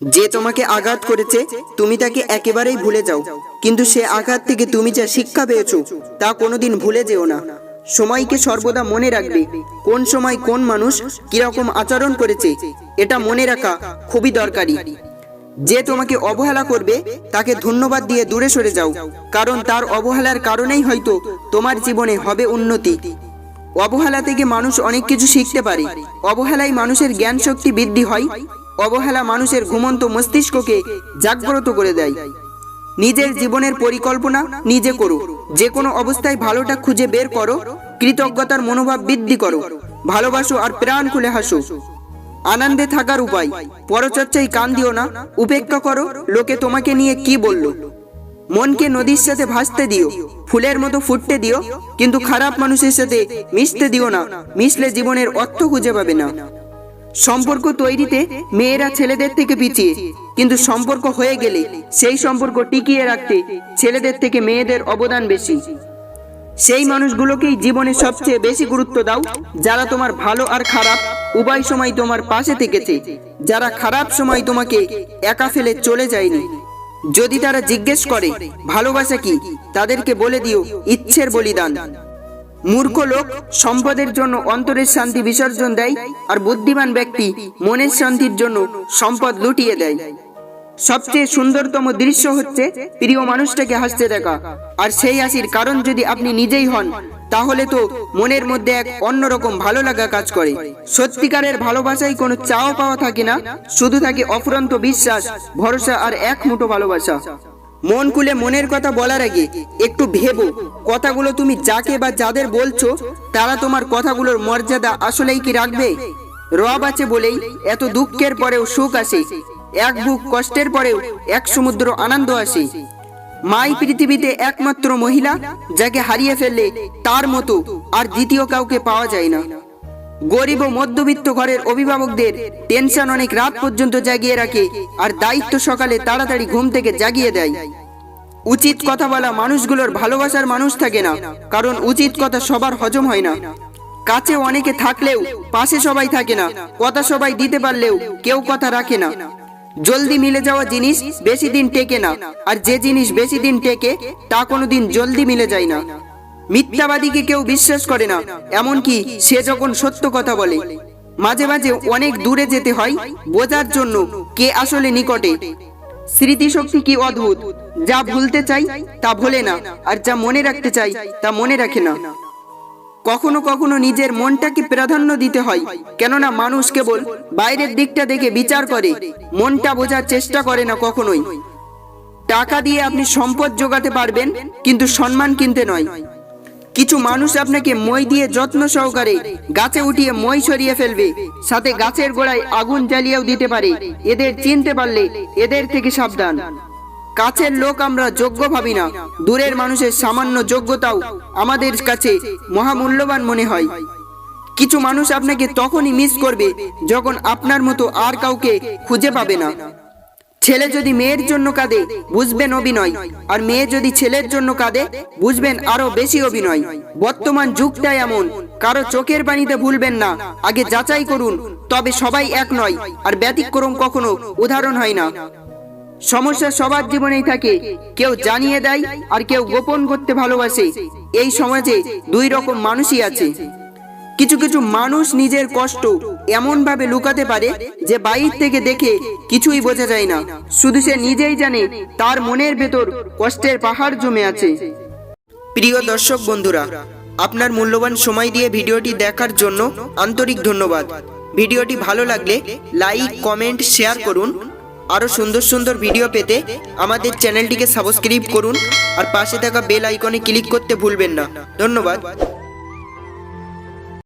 যে তোমাকে আঘাত করেছে, তুমি তাকে একেবারেই ভুলে যাও। কিন্তু সে আঘাত থেকে তুমি যা শিক্ষা পেয়েছ, তা কোনোদিন ভুলে যেও না। সময়কে সর্বদা মনে রাখবে, কোন সময় কোন মানুষ কীরকম আচরণ করেছে, এটা মনে রাখা খুবই দরকারি। যে তোমাকে অবহেলা করবে, তাকে ধন্যবাদ দিয়ে দূরে সরে যাও, কারণ তার অবহেলার কারণেই হয়তো তোমার জীবনে হবে উন্নতি। অবহেলা থেকে মানুষ অনেক কিছু শিখতে পারে। অবহেলায় মানুষের জ্ঞান শক্তি বৃদ্ধি হয় অবহেলা মানুষের ঘুমন্ত মস্তিষ্ককে জাগ্রত করে দেয়। নিজের জীবনের পরিকল্পনা নিজে করো। যে কোনো অবস্থায় ভালোটা খুঁজে বের করো। কৃতজ্ঞতার মনোভাব বৃদ্ধি করো। ভালোবাসো আর প্রাণ খুলে হাসো। আনন্দে থাকার উপায়, পরচর্চায় কান দিও না, উপেক্ষা করো, লোকে তোমাকে নিয়ে কি বলল। মনকে নদীর সাথে ভাসতে দিও, ফুলের মতো ফুটতে দিও, কিন্তু খারাপ মানুষের সাথে মিশতে দিও না। মিশলে জীবনের অর্থ খুঁজে পাবে না। সম্পর্ক তৈরিতে মেয়েরা ছেলেদের থেকে পিছিয়ে। কিন্তু সম্পর্ক হয়ে গেলে সেই সম্পর্ক টিকিয়ে রাখতে ছেলেদের থেকে মেয়েদের অবদান বেশি। সেই মানুষগুলোকেই জীবনে সবচেয়ে বেশি গুরুত্ব দাও যারা তোমার ভালো আর খারাপ উভয় সময় তোমার পাশে থেকেছে, যারা খারাপ সময় তোমাকে একা ফেলে চলে যায়নি। যদি তারা জিজ্ঞেস করে, ভালোবাসা কি? তাদেরকে বলে দিও, ইচ্ছের বলিদান। মূর্খ লোক সম্পদের জন্য অন্তরের শান্তি বিসর্জন দেয় আর বুদ্ধিমান ব্যক্তি মনের শান্তির জন্য সম্পদ লুটিয়ে দেয়। সবচেয়ে সুন্দরতম দৃশ্য হচ্ছে প্রিয় মানুষটাকে হাসতে দেখা। আর সেই হাসির কারণ যদি আপনি নিজেই হন, তাহলে তো মনের মধ্যে এক অন্যরকম ভালো লাগা কাজ করে। সত্যিকারের ভালোবাসায় কোনো চাও পাওয়া থাকে না, শুধু থাকে অফুরন্ত বিশ্বাস, ভরসা আর এক মুঠো ভালোবাসা। মন খুলে মনের কথা বলার আগে একটু ভেবো, কথাগুলো তুমি যাকে বা যাদের বলছো, তারা তোমার কথাগুলোর মর্যাদা আসলেই কি রাখবে? রব আছে বলেই এত দুঃখের পরেও সুখ আসে, এক বুক কষ্টের পরেও এক সমুদ্র আনন্দ আসে। মাই পৃথিবীতে একমাত্র মহিলা, যাকে হারিয়ে ফেললে তার মতো আর দ্বিতীয় কাউকে পাওয়া যায় না। গরিব ও মধ্যবিত্ত ঘরের অভিভাবকদের টেনশন অনেক রাত পর্যন্ত জাগিয়ে রাখে আর দায়িত্ব সকালে তাড়াতাড়ি ঘুম থেকে জাগিয়ে দেয়। উচিত কথা বলা মানুষগুলোর ভালোবাসার মানুষ থাকে না, কারণ উচিত কথা সবার হজম হয় না। কাছে অনেকে থাকলেও, পাশে সবাই থাকে না, কথা সবাই দিতে পারলেও কেউ কথা রাখে না। জলদি মিলে যাওয়া জিনিস বেশি দিন টেকে না, আর যে জিনিস বেশি দিন টেকে, তা কোনোদিন জলদি মিলে যায় না। মিথ্যাবাদীকে কেউ বিশ্বাস করে না, এমনকি সে যখন সত্য কথা বলে। মাঝে মাঝে অনেক দূরে যেতে হয়, বোঝার জন্য কে আসলে নিকটে। স্মৃতিশক্তি কি অদ্ভুত? যা ভুলতে চাই, তা ভোলে না, আর যা মনে রাখতে চাই, তা মনে রাখে না। কখনো কখনো নিজের মনটাকে প্রাধান্য দিতে হয়, কেননা মানুষ কেবল বাইরের দিকটা দেখে বিচার করে, মনটা বোঝার চেষ্টা করে না কখনোই। টাকা দিয়ে আপনি সম্পদ জোগাতে পারবেন, কিন্তু সম্মান কিনতে নয়। কিছু মানুষ আপনাকে মই দিয়ে যত্ন সহকারে গাছে উঠিয়ে মই সরিয়ে ফেলবে, সাথে গাছের গোড়ায় আগুন জ্বালিয়েও দিতে পারে। এদের চিনতে পারলে এদের থেকে সাবধান। কাছের লোক আমরা যোগ্য ভাবি না। দূরের মানুষের সামান্য যোগ্যতাও আমাদের কাছে মহামূল্যবান মনে হয়। কিছু মানুষ আপনাকে তখনই মিস করবে, যখন আপনার মতো আর কাউকে খুঁজে পাবে না। ছেলে যদি মেয়ের জন্য কাঁদে, বুঝবেন অভিনয়। আর মেয়ে যদি ছেলের জন্য কাঁদে, বুঝবেন আরও বেশি অভিনয়। বর্তমান যুগটা এমন, কারও চোখের পানিতে ভুলবেন না। আগে যাচাই করুন, তবে সবাই এক নয়, আর ব্যতিক্রম কখনো উদাহরণ হয় না। সমস্যা সবার জীবনেই থাকে, কেউ জানিয়ে দেয় আর কেউ গোপন করতে ভালোবাসে। এই সমাজে দুই রকম মানুষই আছে। কিছু কিছু মানুষ নিজের কষ্ট এমন ভাবে লুকাতে পারে যে বাইর থেকে দেখে কিছুই বোঝা যায় না। শুধু সে নিজেই জানে তার মনের ভেতর কষ্টের পাহাড় জমে আছে। প্রিয় দর্শক বন্ধুরা, আপনার মূল্যবান সময় দিয়ে ভিডিওটি দেখার জন্য আন্তরিক ধন্যবাদ। ভিডিওটি ভালো লাগলে লাইক, কমেন্ট, শেয়ার করুন। আরও সুন্দর সুন্দর ভিডিও পেতে আমাদের চ্যানেলটিকে সাবস্ক্রাইব করুন আর পাশে থাকা বেল আইকনে ক্লিক করতে ভুলবেন না। ধন্যবাদ।